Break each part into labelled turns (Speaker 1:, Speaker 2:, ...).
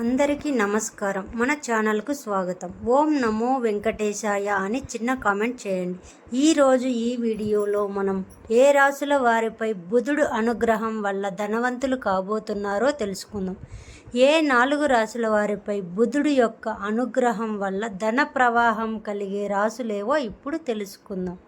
Speaker 1: అందరికీ నమస్కారం. మన ఛానల్కు స్వాగతం. ఓం నమో వెంకటేశాయ అని చిన్న కామెంట్ చేయండి. ఈరోజు ఈ వీడియోలో మనం ఏ రాసుల వారిపై బుధుడు అనుగ్రహం వల్ల ధనవంతులు కాబోతున్నారో తెలుసుకుందాం. ఏ నాలుగు రాసుల వారిపై బుధుడు యొక్క అనుగ్రహం వల్ల ధన ప్రవాహం కలిగే రాసులేవో ఇప్పుడు తెలుసుకుందాం.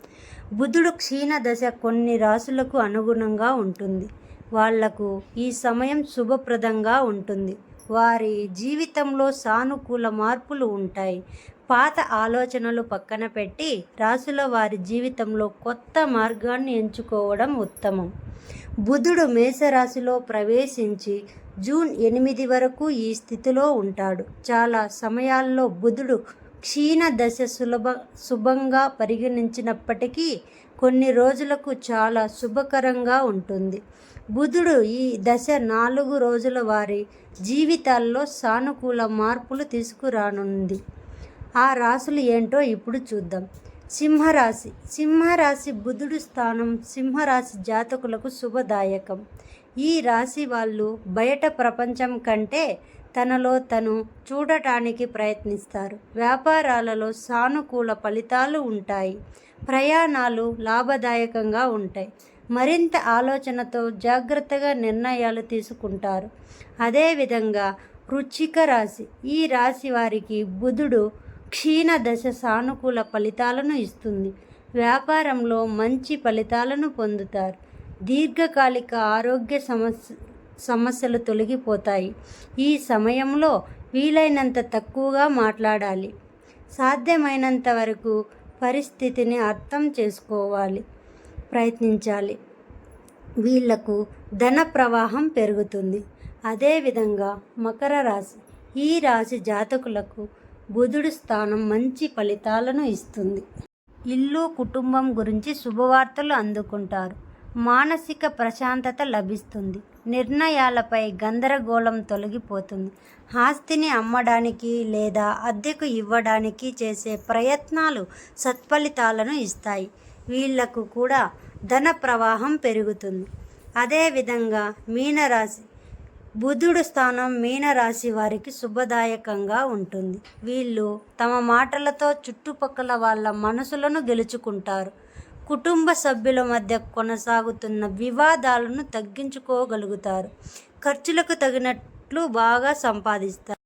Speaker 1: బుధుడు క్షీణ దశ కొన్ని రాసులకు అనుగుణంగా ఉంటుంది. వాళ్ళకు ఈ సమయం శుభప్రదంగా ఉంటుంది. వారి జీవితంలో సానుకూల మార్పులు ఉంటాయి. పాత ఆలోచనలు పక్కన పెట్టి రాసుల వారి జీవితంలో కొత్త మార్గాన్ని ఎంచుకోవడం ఉత్తమం. బుధుడు మేషరాశిలో ప్రవేశించి జూన్ ఎనిమిది వరకు ఈ స్థితిలో ఉంటాడు. చాలా సమయాల్లో బుధుడు క్షీణ దశ సులభ శుభంగా పరిగణించినప్పటికీ కొన్ని రోజులకు చాలా శుభకరంగా ఉంటుంది. బుధుడు ఈ దశ నాలుగు రోజుల వారి జీవితాల్లో సానుకూల మార్పులు తీసుకురానుంది. ఆ రాశులు ఏంటో ఇప్పుడు చూద్దాం. సింహరాశి. సింహరాశి బుధుడు స్థానం సింహరాశి జాతకులకు శుభదాయకం. ఈ రాశి వాళ్ళు బయట ప్రపంచం కంటే తనలో తను చూడటానికి ప్రయత్నిస్తారు. వ్యాపారాలలో సానుకూల ఫలితాలు ఉంటాయి. ప్రయాణాలు లాభదాయకంగా ఉంటాయి. మరింత ఆలోచనతో జాగ్రత్తగా నిర్ణయాలు తీసుకుంటారు. అదేవిధంగా వృచ్చిక రాశి. ఈ రాశి వారికి బుధుడు క్షీణ దశ సానుకూల ఫలితాలను ఇస్తుంది. వ్యాపారంలో మంచి ఫలితాలను పొందుతారు. దీర్ఘకాలిక ఆరోగ్య సమస్య సమస్యలు తొలగిపోతాయి. ఈ సమయంలో వీలైనంత తక్కువగా మాట్లాడాలి. సాధ్యమైనంత వరకు పరిస్థితిని అర్థం చేసుకోవాలి. ప్రయత్నించాలి. వీళ్ళకు ధన ప్రవాహం పెరుగుతుంది. అదేవిధంగా మకర రాశి ఈ రాశి జాతకులకు బుధుడు స్థానం మంచి ఫలితాలను ఇస్తుంది. ఇల్లు కుటుంబం గురించి శుభవార్తలు అందుకుంటారు. మానసిక ప్రశాంతత లభిస్తుంది. నిర్ణయాలపై గందరగోళం తొలగిపోతుంది. ఆస్తిని అమ్మడానికి లేదా అద్దెకు ఇవ్వడానికి చేసే ప్రయత్నాలు సత్ఫలితాలను ఇస్తాయి. వీళ్ళకు కూడా ధన ప్రవాహం పెరుగుతుంది. అదేవిధంగా మీనరాశి బుధుడు స్థానం మీనరాశి వారికి శుభదాయకంగా ఉంటుంది. వీళ్ళు తమ మాటలతో చుట్టుపక్కల వాళ్ళ మనసులను గెలుచుకుంటారు. కుటుంబ సభ్యుల మధ్య కొనసాగుతున్న వివాదాలను తగ్గించుకోగలుగుతారు. ఖర్చులకు తగినట్లు బాగా సంపాదిస్తారు.